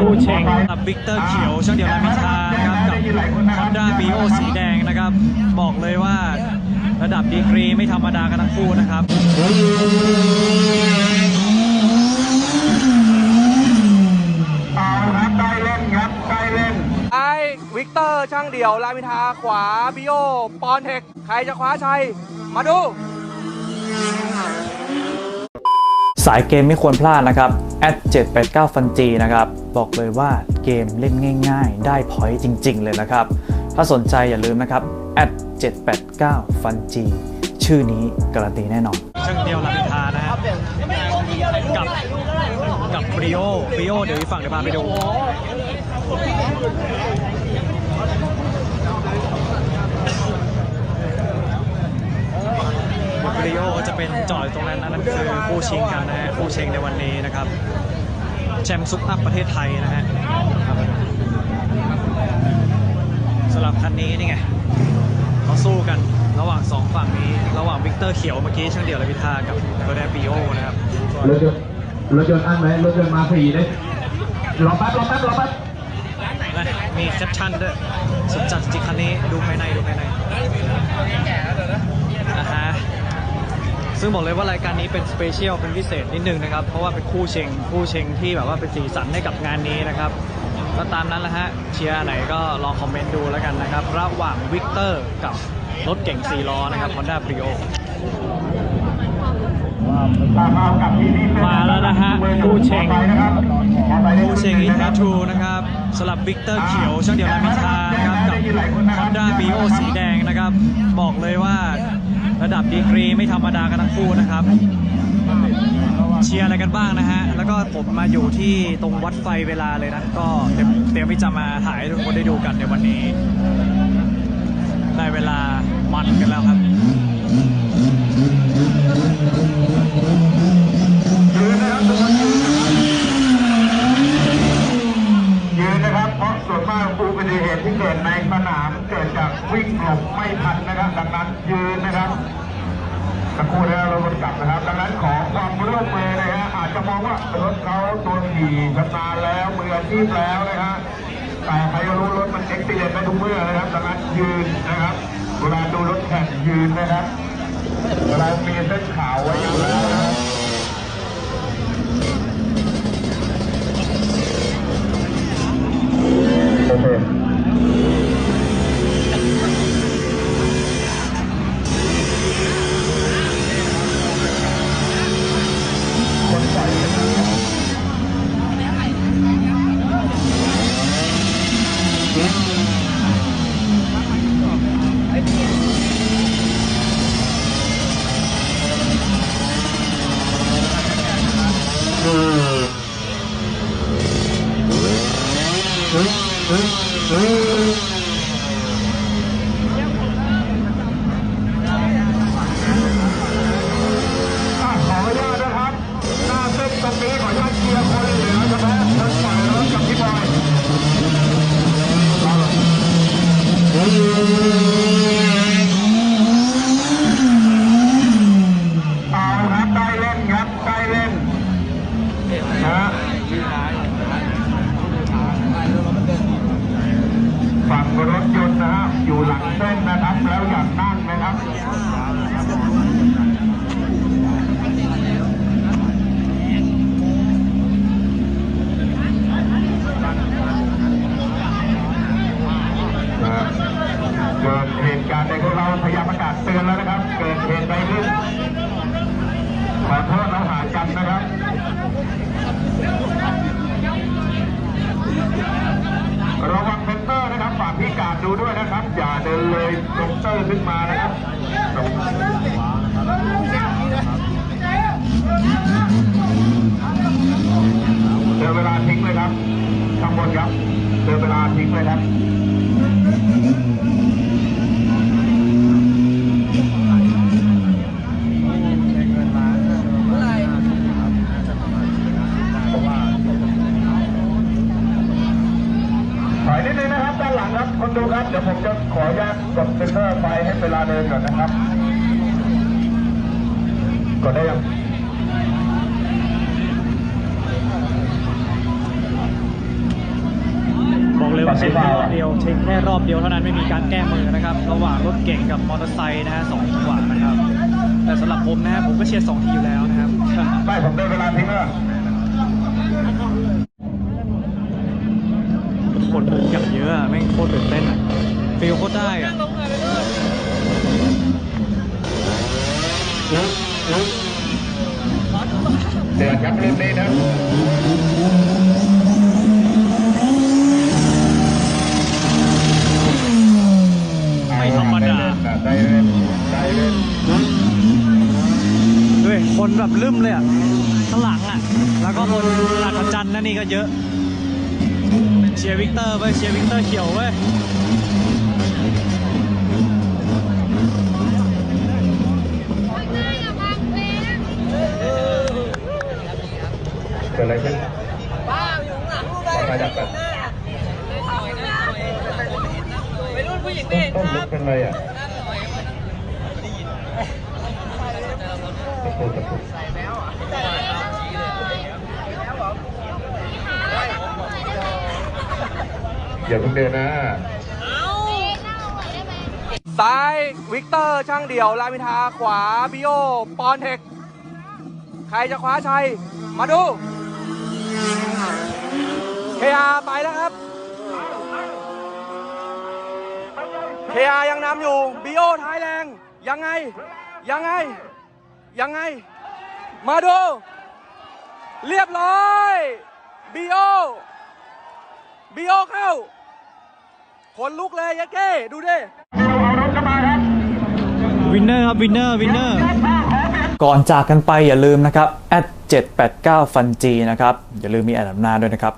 ผู้เชงกับวิกเตอร์เขียวช่างเดี่ยวลามินทรานะครับกับฮอนด้าบีโอสีแดงนะครับ บอกเลยว่าระดับดีกรีไม่ธรรมดากันทั้งคู่นะครับเอาครับใกล้เล่นครับใกล้เล่นไอ้วิกเตอร์ช่างเดี่ยวรามอินทราขวาบิโอปอนเทคใครจะคว้าชัย มาดูสายเกมไม่ควรพลาดนะครับ at 789ฟันจีนะครับ บอกเลยว่าเกมเล่นง่าย ๆ ได้พอยต์จริง ๆ เลยนะครับ ถ้าสนใจอย่าลืมนะครับ at 789ฟันจีชื่อนี้การันตีแน่นอนช่างเดียวลามินทานะฮะกับกับปริโอปริโอเดี๋ยวอีกฝั่งเดี๋ยวพาไปดูวิโอก็จะเป็นจอยตรงนั้นนะนั่นคือคู่ชิงกันนะฮะคู่ชิงในวันนี้นะครับ แชมป์ซุปอัพประเทศไทยนะฮะครับสำหรับคันนี้นี่ไงเขาสู้กันระหว่างสองฝั่งนี้ ระหว่างวิกเตอร์เขียวเมื่อกี้ช่างเดี่ยวและพิธากับโรแดนปีโอนะครับรถยนต์รถยนต์อันไหมรถยนต์มาสี่เลยรอแป๊บรอแป๊บรอแป๊บนะมีแคปชั่นด้วยสุดจัดจริงคันนี้ดูภายในดูภายในนะฮะ ซึ่งบอกเลยว่ารายการนี้เป็นสเปเชียลเป็นพิเศษนิดนึงนะครับ เพราะว่าเป็นคู่เชงคู่เชงที่แบบว่าเป็นสีสันให้กับงานนี้นะครับก็ตามนั้นแหละฮะเชียร์ไหนก็ลองคอมเมนต์ดูแล้วกันนะครับ ระหว่างวิกเตอร์กับรถเก่ง4ล้อนะครับ Honda Brio มาแล้วนะฮะคู่เชงผู้เชงอินทัทูนะครับสำหรับวิกเตอร์เขียวช่างเดียวลามินทานะครับกับฮอนด้าบีโอสีแดงนะครับ บอกเลยว่า ระดับดีกรีไม่ธรรมดากันทั้งคู่นะครับ เชียร์อะไรกันบ้างนะฮะ แล้วก็ผมมาอยู่ที่ตรงวัดไฟเวลาเลยนะ ก็เตรียมเตรียมที่จะมาถ่ายให้ทุกคนได้ดูกันในวันนี้ ได้เวลามันกันแล้วครับ ยืนนะครับทุกคนยืนยืนนะครับ เพราะส่วนมากอุบัติเหตุที่เกิดในสนามเกิดจาก วิ่งหลบไม่ทันนะครับ ดังนั้นยืนนะครับสักครู่แล้วเราวนกลับนะครับ ดังนั้นขอความร่วมมือนะฮะอาจจะมองว่ารถเขาตัวขี่ชำนาญแล้วมืออาชีพแล้วนะฮะแต่ใครรู้รถมันเอ็กซิเดนต์ได้ทุกเมื่อนะครับ ดังนั้นยืนนะครับเวลาดูรถแข่งยืนนะครับเรามีเส้นขาวไว้อยู่แล้วนะ รถยนต์นะฮะอยู่หลังเส้นนะครับ แล้วอย่างนั่งนะครับเกิดเหตุการณ์ในพวกเราพยายามประกาศเตือนแล้วนะครับ เกิดเหตุใดขึ้นขอโทษเราหากันนะครับ ระวังเซนเตอร์นะครับฝากพี่การดูด้วยนะครับ อย่าเดิ นเลยเซนเตอร์ขึ้นมานะครับเดินเวลาทิ้งเลยครับข้างบนครับเดินเวลาทิ้งเลยครับ เดี๋ยวผมจะขออนุญาตกดเซ็นเซอร์ไฟให้เวลาเดินก่อนนะครับ กดได้ยังช็คแค่รอบเดียวเช็คแค่รอบเดียวเท่านั้นไม่มีการแก้มือนะครับ ระหว่างรถเก่งกับมอเตอร์ไซค์นะฮะสองจังหวะนะครับ แต่สำหรับผมนะฮะผมก็เชียร์สองทีอยู่แล้วนะครับไม่ผมได้เวลาทิ้งแล้ว คนอย่างเยอะอะแม่งโคตรตื่นเต้นอะฟีลโคตรได้อะเดือดครับรุ่นนี้นะไม่ธรรมดาได้เล่นได้เล่นด้วยคนแบบลืมเลยอะข้างหลังอะแล้วก็คนอัศจรรย์นั่นนี่ก็เยอะเชียร์วิกเตอร์เว้ยเชียร์วิกเตอร์เขียวเว้ยเกิดอะไรขึ้นบ้าอยู่ข้างหลังรูปได้ดับกันไปรุ่นผู้หญิงไม่เห็นต้นคลุรักบเป็นไรอะตะปูตะปู อย่าเพิ่งเดินนะซ้ายวิกเตอร์ช่างเดี่ยวรามิทาขวาบิโอปอนเทค ใครจะคว้าชัย มาดูเคอาไปแล้วครับเคอายังนำอยู่บิโอท้ายแรง ยังไง ยังไง ยังไง มาดู เรียบร้อย บิโอเข้า ขนลุกเลยยะเก้ดูดิวินเนอร์ครับวินเนอร์วินเนอร์ก่อนจากกันไปอย่าลืมนะครับ at 789ฟันจีนะครับ อย่าลืมมีแอดนำหน้าด้วยนะครับ